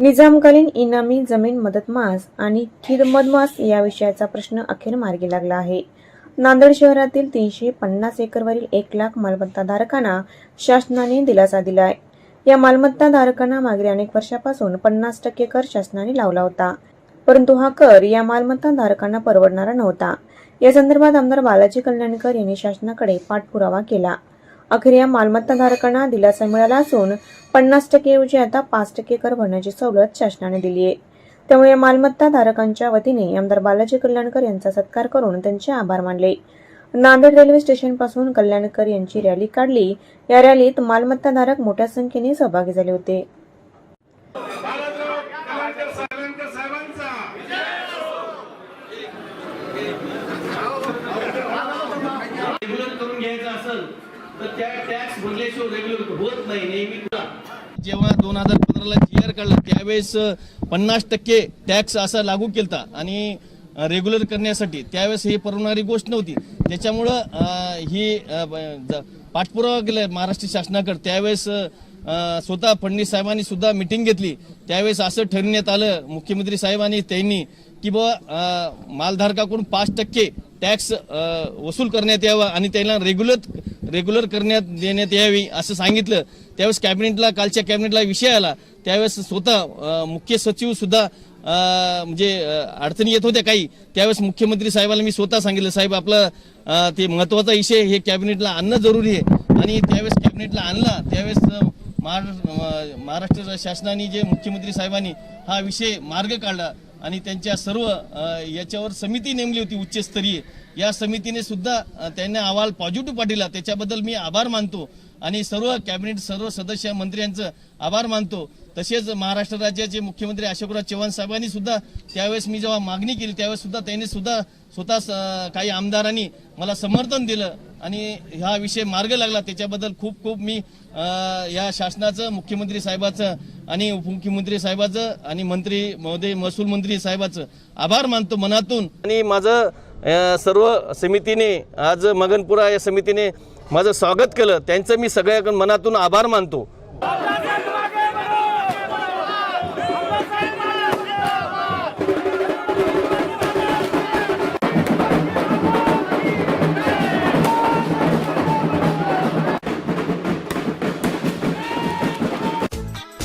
निजामकालीन इनामी जमीन मदतमास आणि खिदमतमास या विषयाचा प्रश्न अखेर मार्गी लागला आहे. नांदेड शहरातील तीनशे पन्नास एकरवरील एक लाख मालमत्ताधारकांना शासनाने दिलासा दिलाय. या मालमत्ताधारकांना मागील अनेक वर्षापासून पन्नास टक्के कर शासनाने लावला होता. परंतु हा कर या मालमत्ताधारकांना परवडणारा नव्हता. या संदर्भात आमदार बालाजी कल्याणकर यांनी शासनाकडे पाठपुरावा केला. अखेर या मालमत्ताधारकांना दिलासा मिळाला असून पन्नास टक्केऐवजी आता पाच टक्के कर भरण्याची सवलत शासनाने दिली आहे. त्यामुळे या मालमत्ताधारकांच्या वतीने आमदार बालाजी कल्याणकर यांचा सत्कार करून त्यांचे आभार मानले. नांदेड रेल्वे स्टेशनपासून कल्याणकर यांची रॅली काढली. या रॅलीत मालमत्ताधारक मोठ्या संख्येने सहभागी झाले होते. करून घ्यायचं असेल तर त्या टॅक्स भरल्याशिवाय रेग्युलर होत नाही नेहमी जेव्हा दोन हजार पंधराला जी आर काढला त्यावेळेस पन्नास टक्के टॅक्स असा लागू केलता आणि रेग्युलर करण्यासाठी. त्यावेळेस ही परवणारी गोष्ट नव्हती. त्याच्यामुळं ही पाठपुरावा केला महाराष्ट्र शासनाकडे. त्यावेळेस स्वतः फडणवीस साहेबांनी सुद्धा मिटिंग घेतली. त्यावेळेस असं ठरवण्यात आलं मुख्यमंत्री साहेबांनी त्यांनी की बुवा मालधारकाकडून पाच टक्के टॅक्स वसूल करण्यात यावा आणि त्यांना रेग्युलर रेग्युलर करण्यात देण्यात यावी असं सांगितलं. त्यावेळेस कॅबिनेटला कालच्या कॅबिनेटला विषय आला. त्यावेळेस स्वतः मुख्य सचिव सुद्धा म्हणजे अडचणी येत होत्या काही. त्यावेळेस मुख्यमंत्री साहेबाला मी स्वतः सांगितलं साहेब आपलं ते महत्त्वाचा विषय हे कॅबिनेटला आणणं जरुरी आहे. आणि त्यावेळेस कॅबिनेटला आणला. त्यावेळेस महाराष्ट्र शासनाने जे मुख्यमंत्री साहेबांनी हा विषय मार्ग काढला. आणि त्यांच्या सर्व याच्यावर समिती नेमली होती उच्चस्तरीय. या समितीने सुद्धा त्यांना अहवाल पॉझिटिव्ह पाठवला त्याच्याबद्दल मी आभार मानतो आणि सर्व कॅबिनेट सर्व सदस्य मंत्र्यांचं आभार मानतो. तसेच महाराष्ट्र राज्याचे मुख्यमंत्री अशोकराव चव्हाण साहेबांनी सुद्धा त्यावेळेस मी जेव्हा मागणी केली त्यावेळेस सुद्धा त्यांनी सुद्धा स्वतः स- काही आमदारांनी मला समर्थन दिलं आणि हा विषय मार्ग लागला. त्याच्याबद्दल खूप खूप मी या शासनाचं मुख्यमंत्री साहेबाचं आणि मुख्यमंत्री साहेबाचं आणि मंत्री महोदय महसूल मंत्री साहेबाचं आभार मानतो मनातून. आणि माझं सर्व समितीने आज मगनपुरा या समितीने माझं स्वागत केलं. त्यांचं मी सगळ्या मनातून आभार मानतो.